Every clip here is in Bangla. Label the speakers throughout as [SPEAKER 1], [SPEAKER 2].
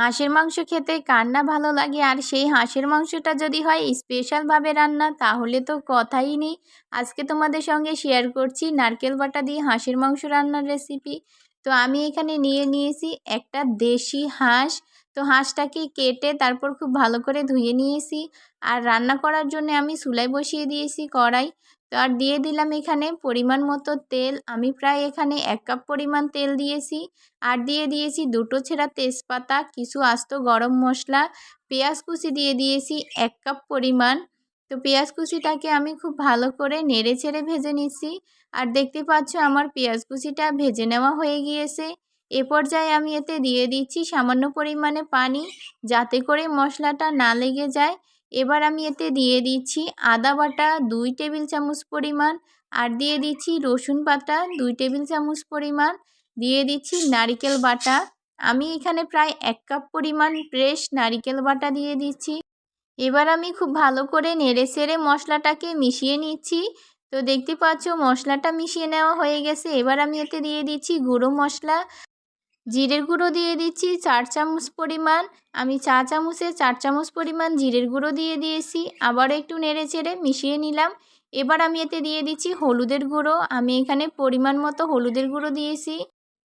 [SPEAKER 1] হাঁসের মাংস খেতে কার না ভালো লাগে, আর সেই হাঁসের মাংসটা যদি হয় স্পেশালভাবে রান্না, তাহলে তো কথাই নেই। আজকে তোমাদের সঙ্গে শেয়ার করছি নারকেল বাটা দিয়ে হাঁসের মাংস রান্নার রেসিপি তো আমি এখানে নিয়ে নিয়েছি একটা দেশি হাঁস। তো হাঁসটাকে কেটে তারপর খুব ভালো করে ধুয়ে নিয়েছি। আর রান্না করার জন্য আমি চুলাই বসিয়ে দিয়েছি কড়াই। আর দিয়ে দিলাম এখানে পরিমাণ মতো তেল। আমি প্রায় এখানে এক কাপ পরিমাণ তেল দিয়েছি। আর দিয়ে দিয়েছি দুটো ছেঁড়া তেজপাতা, কিছু আস্ত গরম মশলা, পেঁয়াজ কুচি দিয়ে দিয়েছি এক কাপ পরিমাণ। তো পেঁয়াজ কুচিটাকে আমি খুব ভালো করে নেড়ে ছেড়ে ভেজে নিচ্ছি। আর দেখতে পাচ্ছ আমার পেঁয়াজ কুচিটা ভেজে নেওয়া হয়ে গিয়েছে। এ পর্যায়ে আমি এতে দিয়ে দিচ্ছি সামান্য পরিমাণে পানি, যাতে করে মশলাটা না লেগে যায়। এবার আমি এতে দিয়ে দিচ্ছি আদা বাটা দুই টেবিল চামচ পরিমাণ আর দিয়ে দিচ্ছি রসুন বাটা দুই টেবিল চামচ পরিমাণ। দিয়ে দিচ্ছি নারিকেল বাটা। আমি এখানে প্রায় এক কাপ পরিমাণ ফ্রেশ নারিকেল বাটা দিয়ে দিচ্ছি। এবার আমি খুব ভালো করে নেড়ে সেড়ে মশলাটাকে মিশিয়ে নিচ্ছি। তো দেখতে পাচ্ছ মশলাটা মিশিয়ে নেওয়া হয়ে গেছে। এবার আমি এতে দিয়ে দিচ্ছি গুঁড়ো মশলা। জিরের গুঁড়ো দিয়ে দিচ্ছি চার চামচ পরিমাণ। আমি চা চামচে চার চামচ পরিমাণ জিরের গুঁড়ো দিয়ে দিয়েছি। আবার একটু নেড়ে চেড়ে মিশিয়ে নিলাম। এবার আমি এতে দিয়ে দিচ্ছি হলুদের গুঁড়ো। আমি এখানে পরিমাণ মতো হলুদের গুঁড়ো দিয়েছি।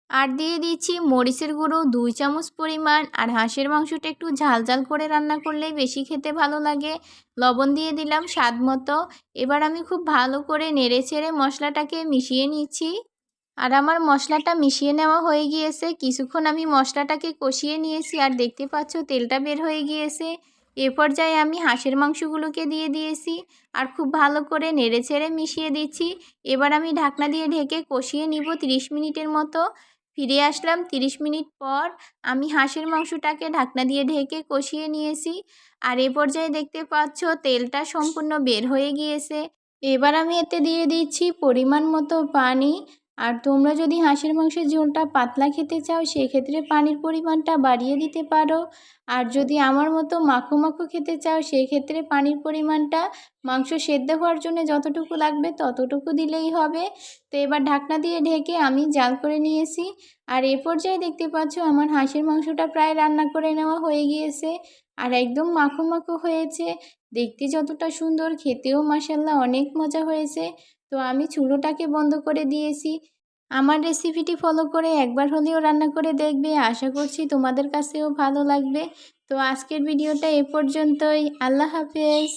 [SPEAKER 1] আর দিয়ে দিচ্ছি মরিচের গুঁড়ো দুই চামচ পরিমাণ। আর হাঁসের মাংসটা একটু ঝাল ঝাল করে রান্না করলে বেশি খেতে ভালো লাগে। লবণ দিয়ে দিলাম স্বাদ মতো। এবার আমি খুব ভালো করে নেড়ে ছেড়ে মশলাটাকে মিশিয়ে নিচ্ছি। আর আমার মশলাটা মিশিয়ে নেওয়া হয়ে গিয়েছে। কিছুক্ষণ আমি মশলাটাকে কষিয়ে নিয়েছি আর দেখতে পাচ্ছ তেলটা বের হয়ে গিয়েছে। এ পর্যায়ে আমি হাঁসের মাংসগুলোকে দিয়ে দিয়েছি আর খুব ভালো করে নেড়ে ছেড়ে মিশিয়ে দিচ্ছি। এবার আমি ঢাকনা দিয়ে ঢেকে কষিয়ে নিব 30 মিনিটের মতো। ফিরে আসলাম 30 মিনিট পর আমি হাঁসের মাংসটাকে ঢাকনা দিয়ে ঢেকে কষিয়ে নিয়েছি। আর এ পর্যায়ে দেখতে পাচ্ছ তেলটা সম্পূর্ণ বের হয়ে গিয়েছে। এবার আমি এতে দিয়ে দিচ্ছি পরিমাণ মতো পানি। আর তোমরা যদি হাঁসের মাংসের ঝোলটা পাতলা খেতে চাও, সেক্ষেত্রে পানির পরিমাণটা বাড়িয়ে দিতে পারো। আর যদি আমার মতো মাখো মাখো খেতে চাও, সেক্ষেত্রে পানির পরিমাণটা মাংস সেদ্ধ হওয়ার জন্য যতটুকু লাগবে ততটুকু দিলেই হবে। তো এবার ঢাকনা দিয়ে ঢেকে আমি জাল করে নিয়েছি। আর এ পর্যায়ে দেখতে পাচ্ছ আমার হাঁসের মাংসটা প্রায় রান্না করে নেওয়া হয়ে গিয়েছে। আর একদম মাখো মাখো হয়েছে। দেখতে যতটা সুন্দর, খেতেও মাসাল্লাহ অনেক মজা হয়েছে। তো আমি চুলোটাকে বন্ধ করে দিয়েছি। আমার রেসিপিটি ফলো করে একবার হলেও রান্না করে দেখবে। আশা করছি তোমাদের কাছেও ভালো লাগবে। তো আজকের ভিডিওটা এ পর্যন্তই। আল্লাহ হাফেজ।